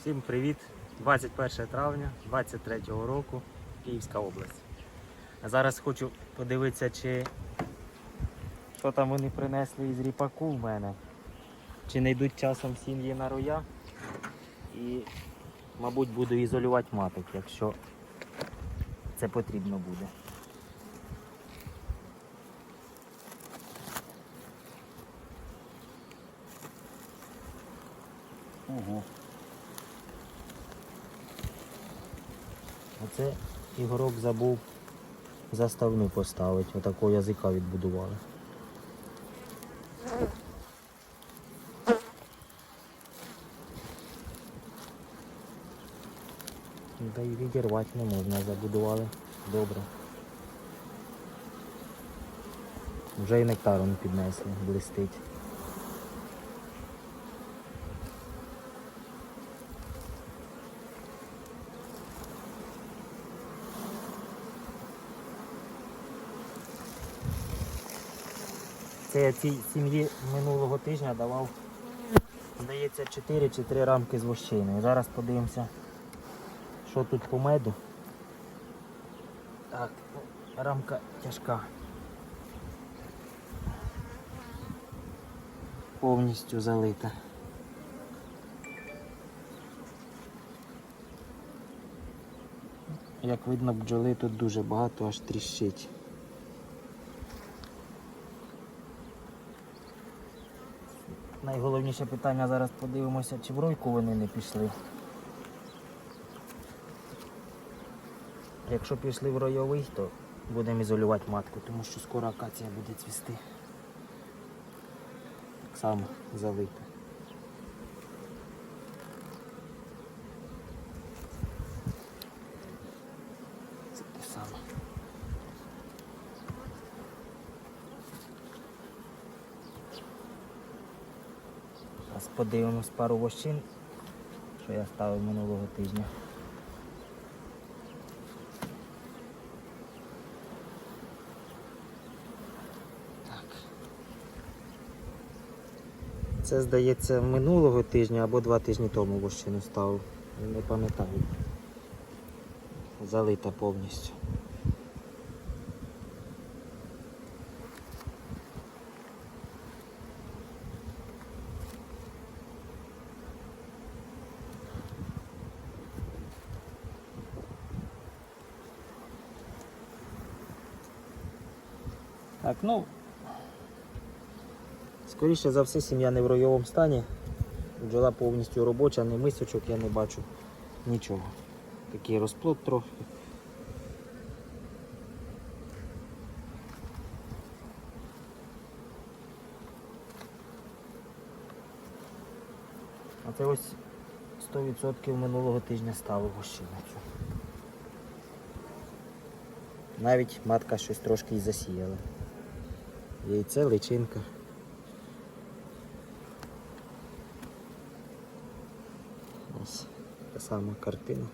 Всім привіт! 21 травня 23 року, Київська область. Зараз хочу подивитися, чи що там вони принесли із ріпаку в мене. Чи не йдуть часом сім'ї на роя. І, мабуть, буду ізолювати маток, якщо це потрібно буде. Ого. Оце ігорок забув заставну поставити. Отакого язика відбудували. Да і відірвати не можна, забудували. Добре. Вже і нектаром піднесли, блистить. Це я цій сім'ї минулого тижня давав, здається, 4 чи 3 рамки з вощиною. Зараз подивимося, що тут по меду. Так, рамка тяжка. Повністю залита. Як видно, бджоли тут дуже багато, аж тріщить. Найголовніше питання зараз подивимося, чи в ройку вони не пішли. Якщо пішли в ройовий, то будемо ізолювати матку, тому що скоро акація буде цвісти. Так само залита. Це те саме. Зараз подивимось пару вощин, що я ставив минулого тижня. Так. Це, здається, минулого тижня або два тижні тому вощину ставив. Не пам'ятаю. Залита повністю. Так, ну. Скоріше за все, сім'я не в ройовому стані. Бджола повністю робоча, не мисочок я не бачу нічого. Такий розплод трохи. А це ось 100% минулого тижня ставив гущиницю. Навіть матка щось трошки і засіяла. Яйце, личинка. Ось та сама картина.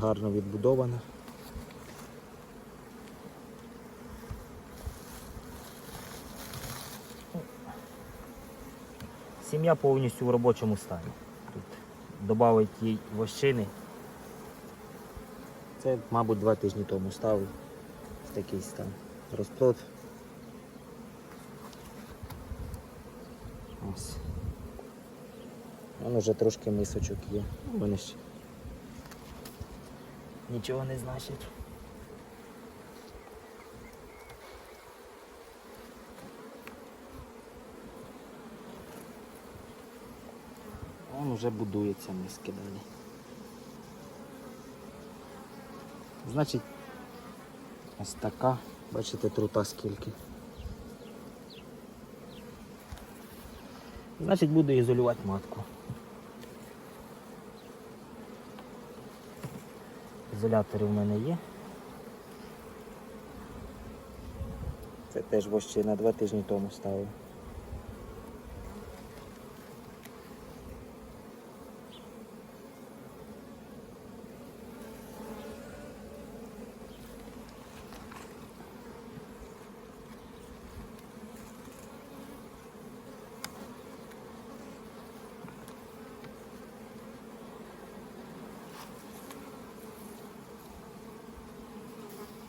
Гарно відбудована. Сім'я повністю в робочому стані. Тут додавить їй вощини. Це, мабуть, два тижні тому ставив. Ось такий стан. Розплод. Ось. Вон уже трошки мисочок є. Ну, Вони ж нічого не значить. Вон уже будується миски далі. Значить, ось така, бачите, трута скільки. Значить, буду ізолювати матку. Ізолятори в мене є. Це теж вощина два тижні тому ставив.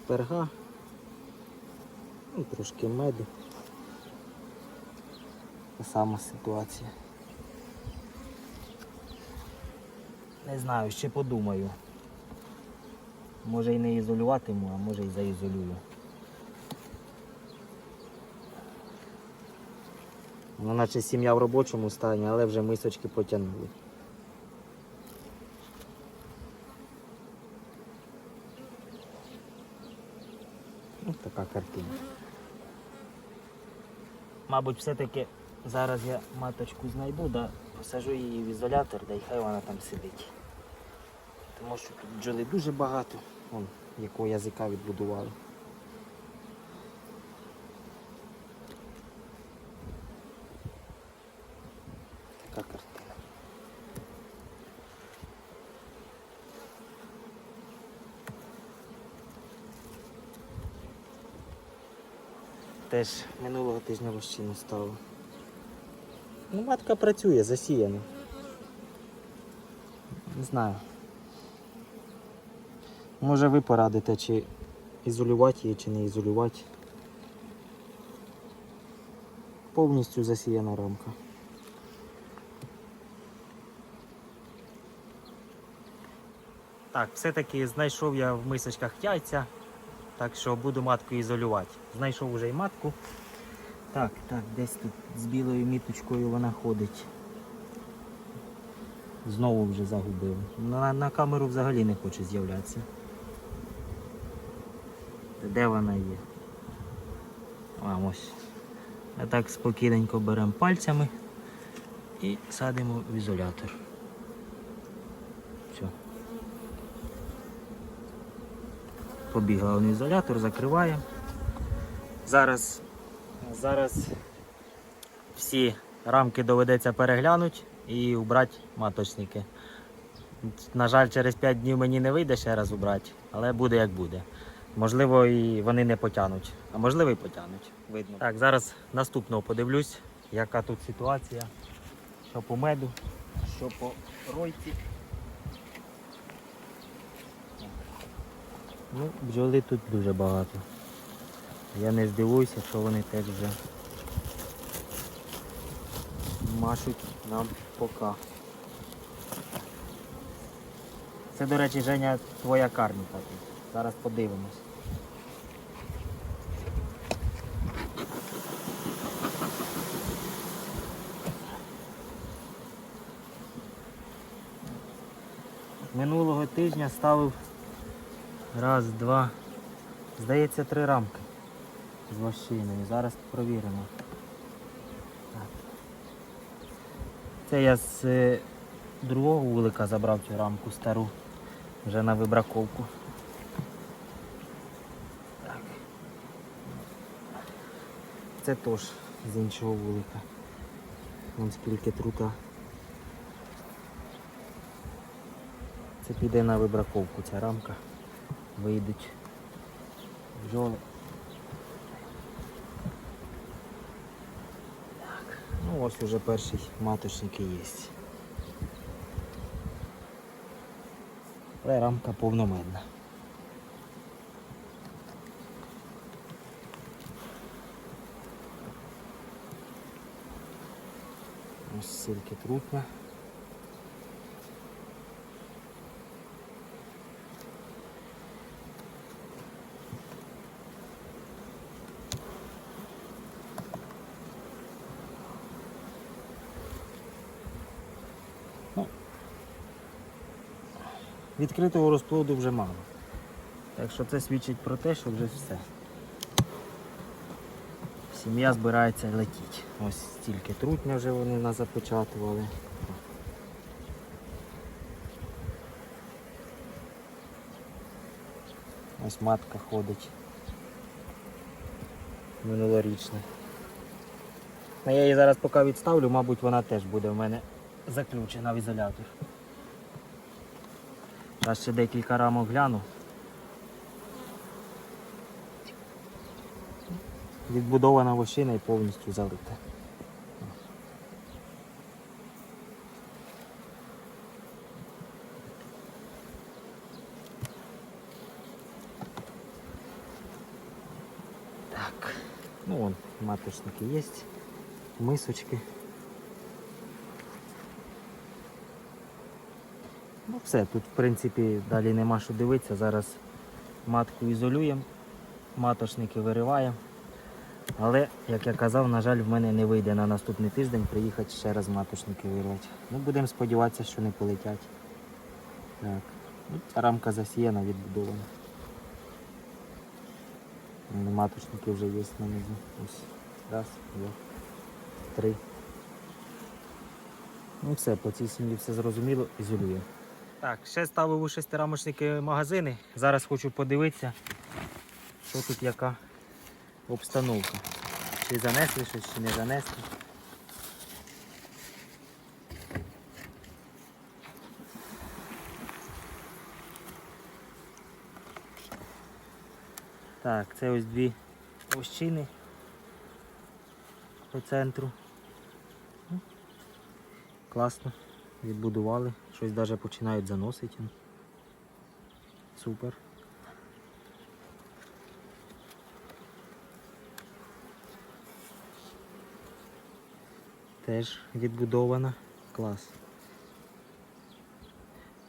Перга. Ну, трошки меду. Та сама ситуація. Не знаю, ще подумаю. Може і не ізолюватиму, а може і заізолюю. Ну, наче сім'я в робочому стані, але вже мисочки потягнули. Ось така картина. Мабуть, все-таки зараз я маточку знайду, да, посажу її в ізолятор, да і хай вона там сидить. Тому що тут бджоли дуже багато, Вон, якого язика відбудували. Така картина. Теж минулого тижня вощину стало. Ну, матка працює, засіяна. Не знаю. Може ви порадите, чи ізолювати її, чи не ізолювати. Повністю засіяна рамка. Так, все-таки знайшов я в мисочках яйця, так що буду матку ізолювати. Знайшов вже й матку. Так, так, десь тут з білою міточкою вона ходить. Знову вже загубив. На, на камеру взагалі не хоче з'являтися. Де вона є? А, ось. А так спокійненько беремо пальцями і садимо в ізолятор. Побігла в ізолятор, закриваємо. Зараз, зараз всі рамки доведеться переглянути і убрати маточники. На жаль, через 5 днів мені не вийде ще раз убрати, але буде як буде. Можливо, і вони не потягнуть, а можливо і потягнуть. Видно. Так, зараз наступного подивлюсь, яка тут ситуація. Що по меду, що по ройці. Ну, бджоли тут дуже багато. Я не здивуюся, якщо вони теж вже машуть нам пока. Це, до речі, Женя, твоя карніка тут. Зараз подивимось. Минулого тижня ставив раз, два, здається, три рамки з вощиною. Зараз провіримо. Так. Це я з е, другого вулика забрав цю рамку стару вже на вибраковку. Так. Це теж з іншого вулика. Вон скільки трута. Це піде на вибраковку ця рамка. Вийдуть бджоли. Так. Ну ось уже перший маточник і є. Але рамка повномедна. Ось стільки трупна. Відкритого розплоду вже мало. Так що це свідчить про те, що вже все. Сім'я збирається летіти. Ось стільки трутня вже вони нас запечатували. Ось матка ходить. Минулорічна. Ну, я її зараз поки відставлю, мабуть, вона теж буде в мене заключена в ізолятор. Зараз ще декілька рамок гляну. Відбудована вощина і повністю залита. Так, ну вон маточники є, мисочки. Ну все, тут в принципі далі нема що дивитися. Зараз матку ізолюємо, маточники вириваємо. Але, як я казав, на жаль, в мене не вийде на наступний тиждень приїхати ще раз маточники вирвати. Ну, будемо сподіватися, що не полетять. Так. Ну, ця рамка засіяна, відбудована. Маточники вже є на низу. Ось. Раз, два, три. Ну все, по цій сім'ї все зрозуміло, ізолюємо. Так, ще ставив у шестирамочники магазини. Зараз хочу подивитися, що тут яка обстановка. Чи занесли щось, чи не занесли. Так, це ось дві ощини по центру. Ну, Класно, відбудували, щось навіть починають заносити. Супер. Теж відбудована. Клас.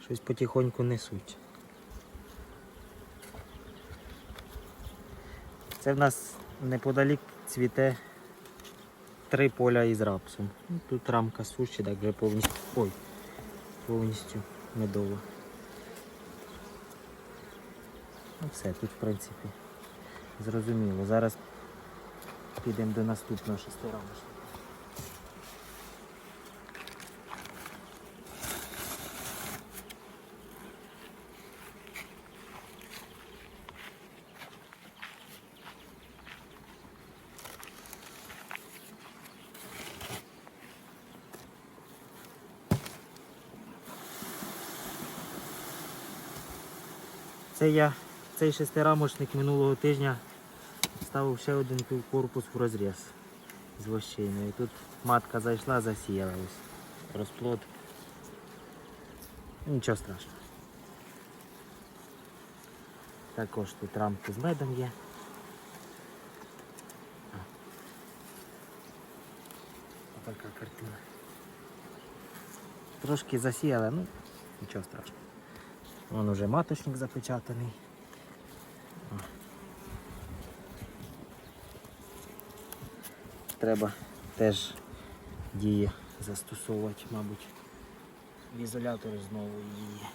Щось потихоньку несуть. Це в нас неподалік цвіте три поля із рапсом. Ну, Тут рамка суші, так вже повністю. Ой, повністю медова. Ну все, тут в принципі зрозуміло. Зараз підемо до наступного шестирамочника. Це я цей шестирамочник минулого тижня ставив ще один корпус в розріз з вощиною. І тут матка зайшла, засіяла ось розплод. Нічого страшного. Також тут рамки з медом є. Така картина. Трошки засіяла, ну нічого страшного. Вон уже маточник запечатаний. Треба теж дії застосовувати, мабуть, в ізолятор знову її.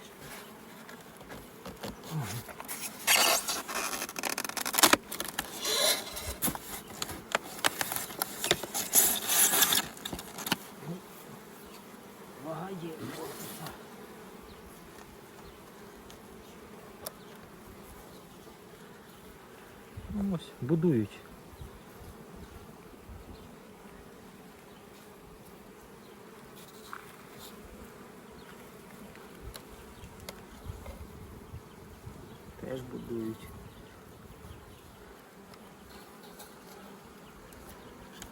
Ось, будують. Теж будують.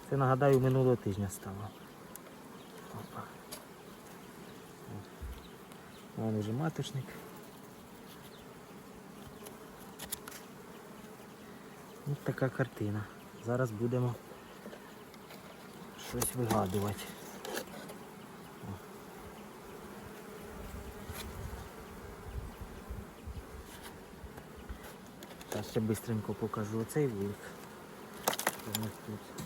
Це нагадаю минулого тижня стало. Опа. Вон уже маточник. Ось така картина. Зараз будемо щось вигадувати. О. Та ще швидко покажу оцей вулик. Що у нас тут.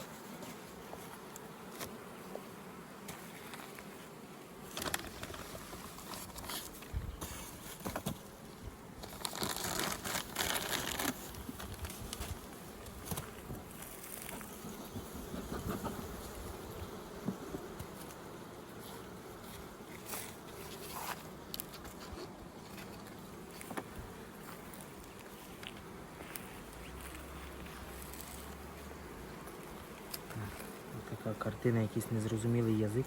Ось Така картина, якийсь незрозумілий язик.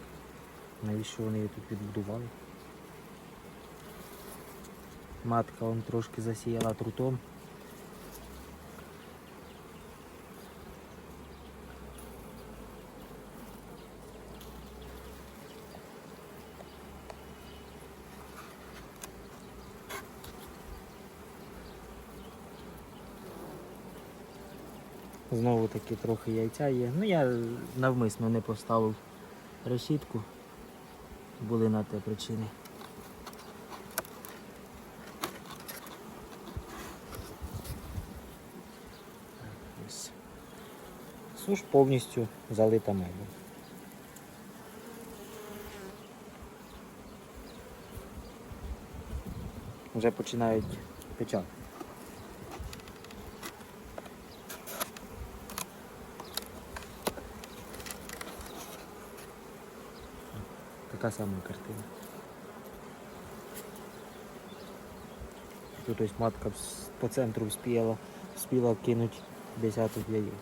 Навіщо вони її тут відбудували? Матка он трошки засіяла трутом. Знову таки трохи яйця є. Ну я навмисно не поставив решітку. Були на те причини. Ось. Суш повністю залита медом. Вже починають печати. Така сама картина. Тут ось матка по центру вспіла, вспіла кинути десяток яєць.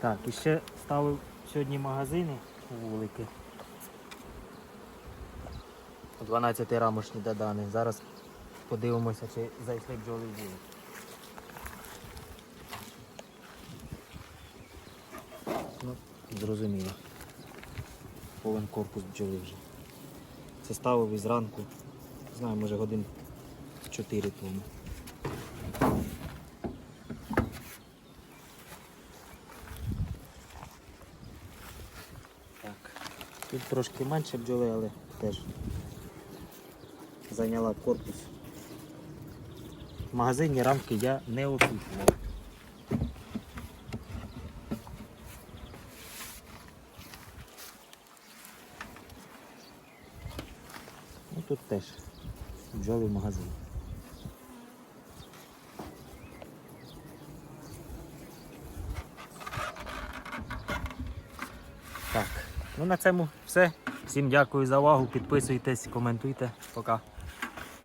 Так, і ще ставив сьогодні магазини вулики. 12 рамочні додани. Зараз подивимося, чи зайшли бджоли в. Ну, зрозуміло. Повен корпус бджоли вже. Це ставив із ранку. Не знаю, може годин 4 тому. Так. Тут трошки менше бджоли, але теж зайняла корпус. В магазині рамки я не опікував. Ну тут теж магазині. Так, ну на цьому все. Всім дякую за увагу. Підписуйтесь, коментуйте. Пока.